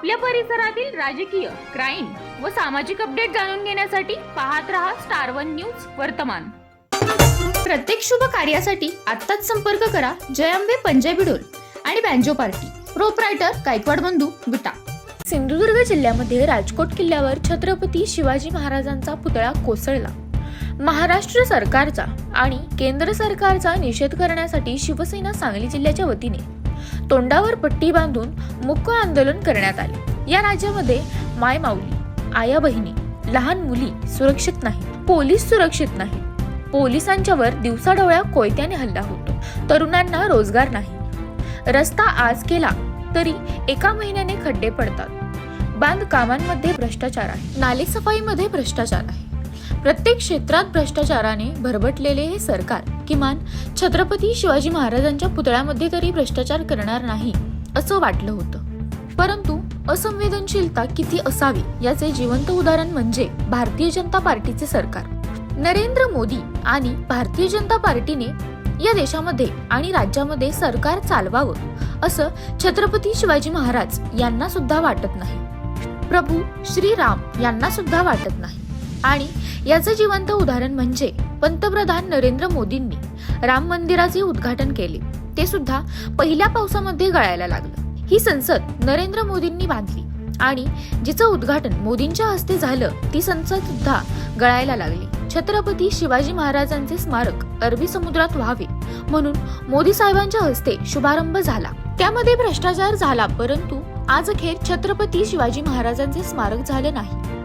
आपल्या परिसरातील राजकीय क्राईम व सामाजिक अपडेट जाणून घेण्यासाठी पाहत रहा स्टार वन न्यूज वर्तमान. प्रत्येक शुभ कार्यासाठी आत्ताच संपर्क करा जयंबे पंजाबी डोल आणि बँजो पार्टी. प्रोपरायटर गायकवाड बंधू विटा. सिंधुदुर्ग जिल्ह्यामध्ये राजकोट किल्ल्यावर छत्रपती शिवाजी महाराजांचा पुतळा कोसळला. महाराष्ट्र सरकारचा आणि केंद्र सरकारचा निषेध करण्यासाठी शिवसेना सांगली जिल्ह्याच्या वतीने तोंडावर पट्टी बांधून मुक्क आंदोलन करण्यात आले. या राज्यामध्ये माय माऊली आया बहिणी लहान मुली सुरक्षित नाही पोलीस सुरक्षित नाही पोलिसांच्यावर दिवसाढवळ्या कोयत्याने हल्ला होतो. तरुणांना रोजगार नाही. रस्ता आज केला तरी एका महिन्याने खड्डे पडतात. बांधकामांमध्ये भ्रष्टाचार आहे. नालेसफाईमध्ये भ्रष्टाचार आहे. प्रत्येक क्षेत्रात भ्रष्टाचाराने भरभटलेले हे सरकार. किमान छत्रपती शिवाजी महाराजांच्या पुतळ्यामध्ये तरी भ्रष्टाचार करणार नाही असं वाटलं होतं. परंतु असंवेदनशीलता किती असावी याचे जिवंत उदाहरण म्हणजे भारतीय जनता पार्टीचे सरकार. नरेंद्र मोदी आणि भारतीय जनता पार्टीने या देशामध्ये आणि राज्यामध्ये सरकार चालवावं असं छत्रपती शिवाजी महाराज यांना सुद्धा वाटत नाही. प्रभू श्रीराम यांना सुद्धा वाटत नाही. आणि याचं जिवंत उदाहरण म्हणजे पंतप्रधान नरेंद्र मोदींनी राम मंदिराचे उद्घाटन केले. ते सुद्धा पहिल्या पावसामध्ये गळायला लागलं. ही संसद नरेंद्र मोदींनी बांधली आणि जिचं उद्घाटन मोदींच्या हस्ते झालं ती संसद सुद्धा गळायला लागली. छत्रपती शिवाजी महाराजांचे स्मारक अरबी समुद्रात व्हावे म्हणून मोदी साहेबांच्या हस्ते शुभारंभ झाला. त्यामध्ये भ्रष्टाचार झाला परंतु आज अखेर छत्रपती शिवाजी महाराजांचे स्मारक झाले नाही.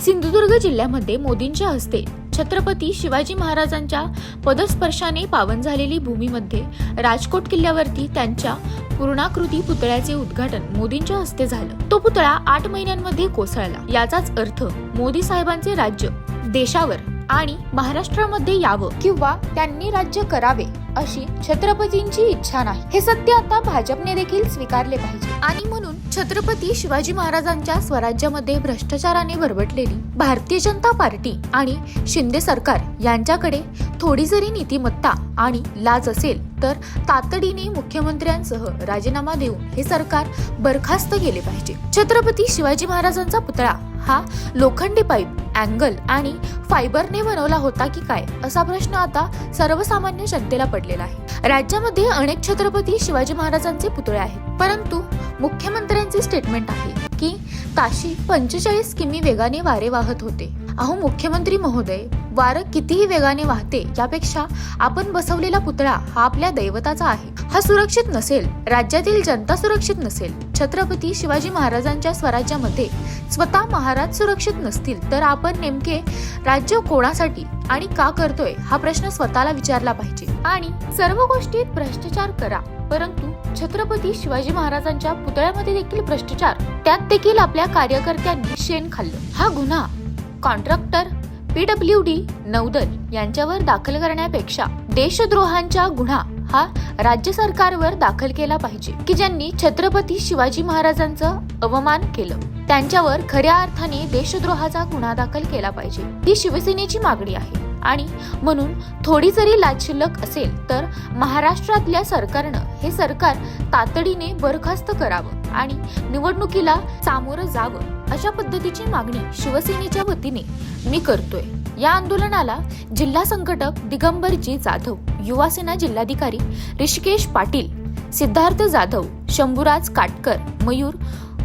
सिंधुदुर्ग जिल्ह्यामध्ये मोदींच्या हस्ते छत्रपती शिवाजी महाराजांच्या पदस्पर्शाने पावन झालेली भूमीमध्ये राजकोट किल्ल्यावरती त्यांच्या पूर्णाकृती पुतळ्याचे उद्घाटन मोदींच्या हस्ते झालं. तो पुतळा आठ महिन्यांमध्ये कोसळला. याचाच अर्थ मोदी साहेबांचे राज्य देशावर आणि महाराष्ट्रामध्ये यावं किंवा त्यांनी राज्य करावे अशी छत्रपतींची इच्छा नाही. हे सत्य आता भाजपने देखील स्वीकारले पाहिजे. आणि म्हणून छत्रपती शिवाजी महाराजांच्या स्वराज्यामध्ये भ्रष्टाचाराने भरबटलेली भारतीय जनता पार्टी आणि शिंदे सरकार यांच्याकडे थोडी जरी नीतिमत्ता आणि लाज असेल तर तातडीने मुख्यमंत्र्यांसह राजीनामा देऊन हे सरकार बरखास्त केले पाहिजे. छत्रपती शिवाजी महाराजांचा पुतळा हा लोखंडी पाईप अँगल आणि फायबरने बनवला होता की काय असा प्रश्न आता सर्वसामान्य जनतेला पडलेला आहे. राज्यामध्ये अनेक छत्रपती शिवाजी महाराजांचे पुतळे आहेत. परंतु मुख्यमंत्र्यांचे स्टेटमेंट आहे की ताशी पंचेचाळीस किमी वेगाने वारे वाहत होते. अहो मुख्यमंत्री महोदय वारं कितीही वेगाने वाहते यापेक्षा आपण बसवलेला पुतळा हा आपल्या दैवताचा आहे. हा सुरक्षित नसेल राज्यातील जनता सुरक्षित नसेल छत्रपती शिवाजी महाराजांच्या स्वराज्यामध्ये स्वतः महाराज सुरक्षित नसतील तर आपण नेमके राज्य कोणासाठी आणि का करतोय हा प्रश्न स्वतःला विचारला पाहिजे. आणि सर्व गोष्टीत भ्रष्टाचार करा परंतु छत्रपती शिवाजी महाराजांच्या पुतळ्यामध्ये देखील भ्रष्टाचार त्यात देखील आपल्या कार्यकर्त्यांनी शेण खाल्लं. हा गुन्हा कॉन्ट्रॅक्टर पीडब्ल्यू डी नौदल यांच्यावर दाखल करण्यापेक्षा देशद्रोहांचा गुन्हा हा राज्य सरकारवर दाखल केला पाहिजे की ज्यांनी छत्रपती शिवाजी महाराजांचं अवमान केलं. त्यांच्यावर खऱ्या अर्थाने देशद्रोहाचा गुन्हा दाखल केला पाहिजे. ही शिवसेनेची मागणी आहे. आणि म्हणून थोडी जरी लाच शिल्लक असेल तर महाराष्ट्रातल्या सरकारनं हे सरकार तातडीने बरखास्त करावं आणि निवडणुकीला सामोरं जावं. अशा पद्धतीची मागणी शिवसेनेच्या वतीने मी करतोय. या आंदोलनाला जिल्हा संघटक दिगंबरजी जाधव युवासेना जिल्हाधिकारी ऋषिकेश पाटील सिद्धार्थ जाधव शंभूराज काटकर मयूर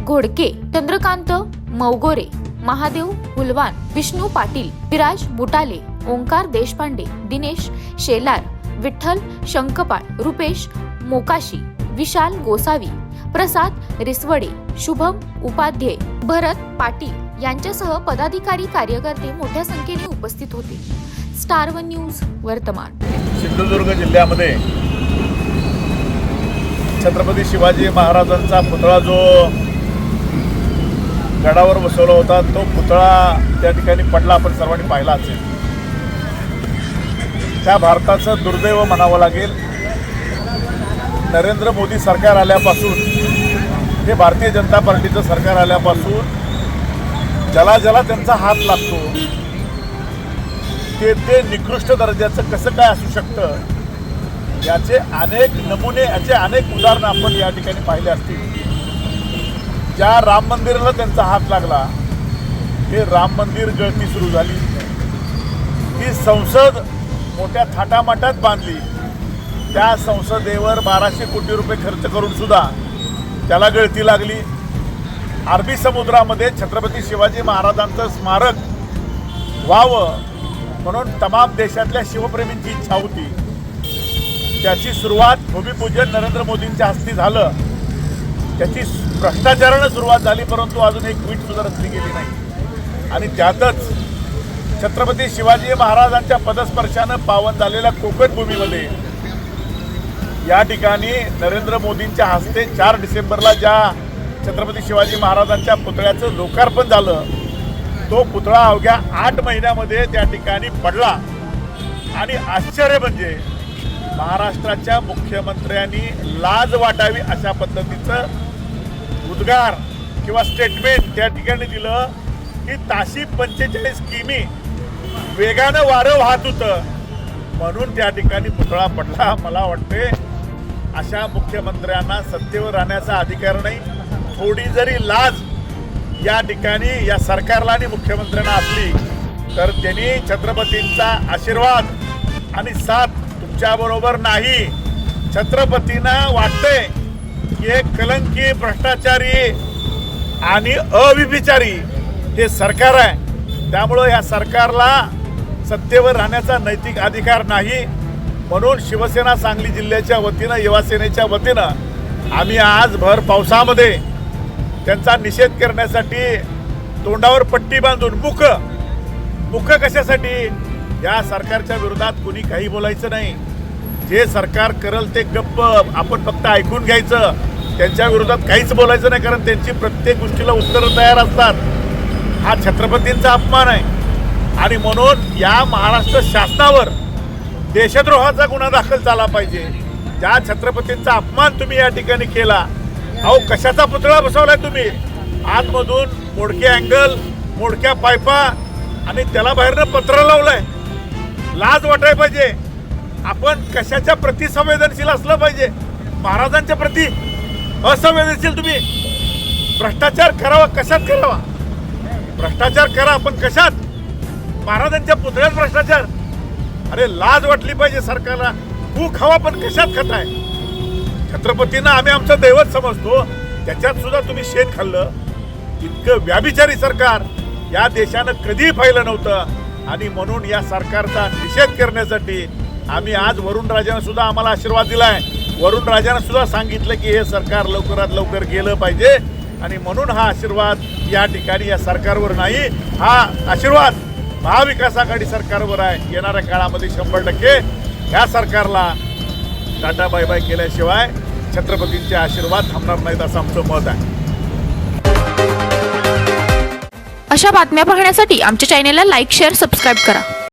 घोडके चंद्रकांत मौगोरे महादेव हुलवान विष्णू पाटील विराज बुटाले ओंकार देशपांडे दिनेश शेलार विठ्ठल शंखपाळ रुपेश मोकाशी विशाल गोसावी प्रसाद रिसवडे शुभम उपाध्ये भरत पाटील यांच्यासह पदाधिकारी कार्यकर्ते मोठ्या संख्येने उपस्थित होते. स्टार वन न्यूज वर्तमान. सिंधुदुर्ग जिल्ह्यामध्ये छत्रपती शिवाजी महाराजांचा पुतळा जो गडावर बसवला होता तो पुतळा त्या ठिकाणी पडला. आपण सर्वांनी पाहिला असेल. त्या भारताचं दुर्दैव म्हणावं लागेल. नरेंद्र मोदी सरकार आल्यापासून हे भारतीय जनता पार्टीचं सरकार आल्यापासून ज्याला ज्याला त्यांचा हात लागतो ते ते निकृष्ट दर्जाचं कसं काय असू शकतं याचे अनेक नमुने याचे अनेक उदाहरणं आपण या ठिकाणी पाहिले असतील. ज्या राम मंदिराला त्यांचा हात लागला हे राम मंदिर गळती सुरू झाली. ही संसद मोठ्या थाटामाटात बांधली. त्या संसदेवर बाराशे कोटी रुपये खर्च करून सुद्धा त्याला गळती लागली. अरबी समुद्रामध्ये छत्रपती शिवाजी महाराजांचं स्मारक व्हावं म्हणून तमाम देशातल्या शिवप्रेमींची इच्छा होती. त्याची सुरुवात भूमिपूजन नरेंद्र मोदींच्या हस्ते झालं. त्याची भ्रष्टाचारानं सुरुवात झाली परंतु अजून एक वीट सुद्धा रचली गेली नाही. आणि त्यातच छत्रपती शिवाजी महाराजांच्या पदस्पर्शानं पावन झालेल्या कोकण भूमीमध्ये या ठिकाणी नरेंद्र मोदींच्या हस्ते चार डिसेंबरला ज्या छत्रपती शिवाजी महाराजांच्या पुतळ्याचं लोकार्पण झालं तो पुतळा अवघ्या आठ महिन्यामध्ये त्या ठिकाणी पडला. आणि आश्चर्य म्हणजे महाराष्ट्राच्या मुख्यमंत्र्यांनी लाज वाटावी अशा पद्धतीचं उद्गार किंवा स्टेटमेंट त्या ठिकाणी दिलं की ताशी पंचेचाळीस किमी वेगानं वारं वाहत होतं. म्हणून त्या ठिकाणी पुतळा पडला मला वाटते अशा मुख्यमंत्र्यांना सत्तेवर राहण्याचा अधिकार नाही. थोडी जरी लाज या ठिकाणी या सरकारला आणि मुख्यमंत्र्यांना असली तर त्यांनी छत्रपतींचा आशीर्वाद आणि साथ तुमच्याबरोबर नाही. छत्रपतींना वाटतंय की एक कलंकी भ्रष्टाचारी आणि अविभिचारी हे सरकार आहे. त्यामुळं या सरकारला सत्तेवर राहण्याचा नैतिक अधिकार नाही. म्हणून शिवसेना सांगली जिल्ह्याच्या वतीनं युवासेनेच्या वतीनं आम्ही आज भर पावसामध्ये त्यांचा निषेध करण्यासाठी तोंडावर पट्टी बांधून मुख मुख कशासाठी? या सरकारच्या विरोधात कुणी काही बोलायचं नाही. जे सरकार करल ते गप्प आपण फक्त ऐकून घ्यायचं. त्यांच्या विरोधात काहीच बोलायचं नाही कारण त्यांची प्रत्येक गोष्टीला उत्तरं तयार असतात. हा छत्रपतींचा अपमान आहे. आणि म्हणून या महाराष्ट्र शासनावर देशद्रोहाचा गुन्हा दाखल झाला पाहिजे. ज्या छत्रपतींचा अपमान तुम्ही या ठिकाणी केला अहो कशाचा पुतळा बसवलाय तुम्ही? आतमधून मोडके अँगल मोडक्या पायपा आणि त्याला बाहेरनं पत्र लावलंय. लाज वाटाय पाहिजे. आपण कशाच्या प्रति संवेदनशील असलं पाहिजे? महाराजांच्या प्रति असंवेदनशील तुम्ही. भ्रष्टाचार करावा कशात करावा? भ्रष्टाचार करा आपण कशात? महाराजांच्या पुतळ्यात भ्रष्टाचार. अरे लाज वाटली पाहिजे सरकारला. तू खावा पण कशात खाताय छत्रपतींना आम्ही आमचं दैवत समजतो. त्याच्यात सुद्धा तुम्ही शेण खाल्लं. इतकं व्याभिचारी सरकार. या देशानं कधीही पाहिलं नव्हतं. आणि म्हणून या सरकारचा निषेध करण्यासाठी आम्ही आज वरुण राजानं सुद्धा आम्हाला आशीर्वाद दिलाय. वरुण राजानं सुद्धा सांगितलं की हे सरकार लवकरात लवकर गेलं पाहिजे. आणि म्हणून हा आशीर्वाद या ठिकाणी या सरकारवर नाही हा आशीर्वाद महाविकास आघाडी सरकारवर आहे. येणाऱ्या काळामध्ये शंभर टक्के ह्या सरकारला टाटा बाय बाय केल्याशिवाय छत्रपतींचे आशीर्वाद थांबणार नाहीत असं आमचं मत आहे. अशा बातम्या पाहण्यासाठी आमच्या चॅनेलला लाईक शेअर सबस्क्राईब करा.